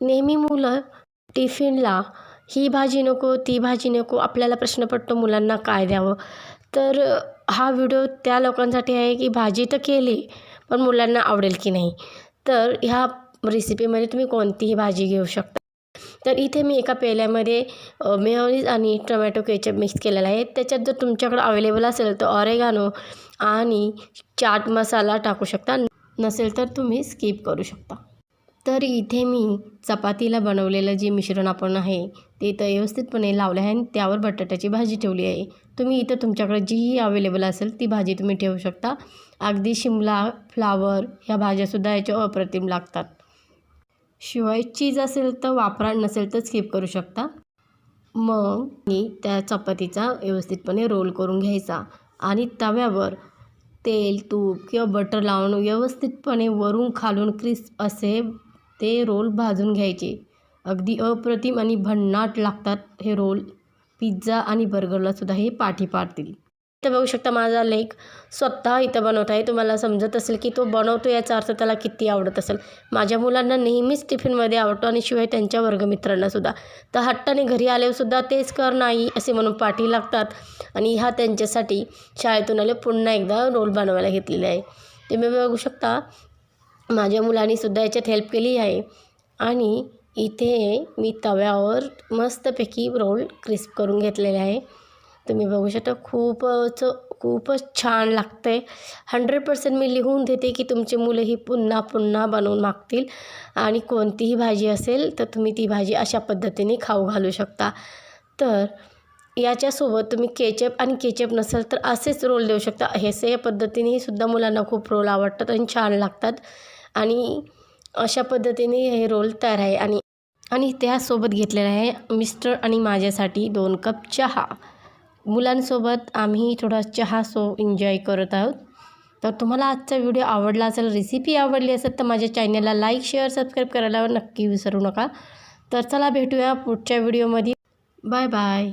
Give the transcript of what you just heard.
नेहमी मुलं टिफिनला ही भाजी नको ती भाजी नको आपल्याला प्रश्न पडतो मुलांना काय द्यावं. तर हा व्हिडिओ त्या लोकांसाठी आहे की भाजी तर केली पण मुलांना आवडेल की नाही. तर ह्या रेसिपीमध्ये तुम्ही कोणतीही भाजी घेऊ शकता. तर इथे मी एका पेल्यामध्ये मेयोनीज आणि टोमॅटो केचप मिक्स केलेला आहे. त्याच्यात जर तुमच्याकडं अवेलेबल असेल तर ऑरेगानो आणि चाट मसाला टाकू शकता. नसेल तर तुम्ही स्किप करू शकता. तर इथे मी चपातीला बनवलेलं जे मिश्रण आपण आहे ते इथं व्यवस्थितपणे लावलं आहे आणि त्यावर बटाट्याची भाजी ठेवली आहे. तुम्ही इथं तुमच्याकडे जीही अवेलेबल असेल ती भाजी तुम्ही ठेवू शकता. अगदी शिमला फ्लावर ह्या भाज्यासुद्धा याच्या अप्रतिम लागतात. शिवाय चीज असेल तर वापरा नसेल तर स्किप करू शकता. मग मी त्या चपातीचा व्यवस्थितपणे रोल करून घ्यायचा आणि तव्यावर तेल तूप किंवा बटर लावून व्यवस्थितपणे वरून खालून क्रिस्प असे ते रोल भाजून घ्यायचे. अगदी अप्रतिम आणि भन्नाट लागतात हे रोल. पिझ्झा आणि बर्गरलासुद्धा हे पाठी पाडतील. इथं बघू शकता माझा लेख स्वतः इथं बनवत आहे. तुम्हाला समजत असेल की तो बनवतो याचा अर्थ त्याला किती आवडत असेल. माझ्या मुलांना नेहमीच टिफिनमध्ये आवडतो आणि शिवाय त्यांच्या वर्गमित्रांनासुद्धा तर हट्टाने घरी आल्यावरसुद्धा तेच कर नाही असे म्हणून पाठी लागतात. आणि ह्या त्यांच्यासाठी शाळेतून आले पुन्हा एकदा रोल बनवायला घेतलेले आहे. तुम्ही बघू शकता माझ्या मुलांनीसुद्धा याच्यात हेल्प केली आहे. आणि इथे मी तव्यावर मस्तपैकी रोल क्रिस्प करून घेतलेले आहे. तुम्ही बघू शकता खूपच खूपच छान लागतं आहे हंड्रेड पर्सेंट मी लिहून देते की तुमची मुलं ही पुन्हा पुन्हा बनवून मागतील. आणि कोणतीही भाजी असेल तर तुम्ही ती भाजी अशा पद्धतीने खाऊ घालू शकता. तर याच्यासोबत तुम्ही केचप आणि केचप नसेल तर असेच रोल देऊ शकता. हेसे या पद्धतीनेही सुद्धा मुलांना खूप रोल आवडतात आणि छान लागतात. आणि अशा पद्धतीने हे रोल तयार आहे. आणि आणि त्यासोबत घेतलेलं आहे मिस्टर आणि माझ्यासाठी दोन कप चहा. मुलांसोबत आम्ही थोडा चहा सो एन्जॉय करत आहोत. तर तुम्हाला आजचा व्हिडिओ आवडला असेल रेसिपी आवडली असेल तर माझ्या चॅनलला लाईक शेअर सबस्क्राईब करायला नक्की विसरू नका. तर चला भेटूया पुढच्या व्हिडिओमध्ये. Bye bye.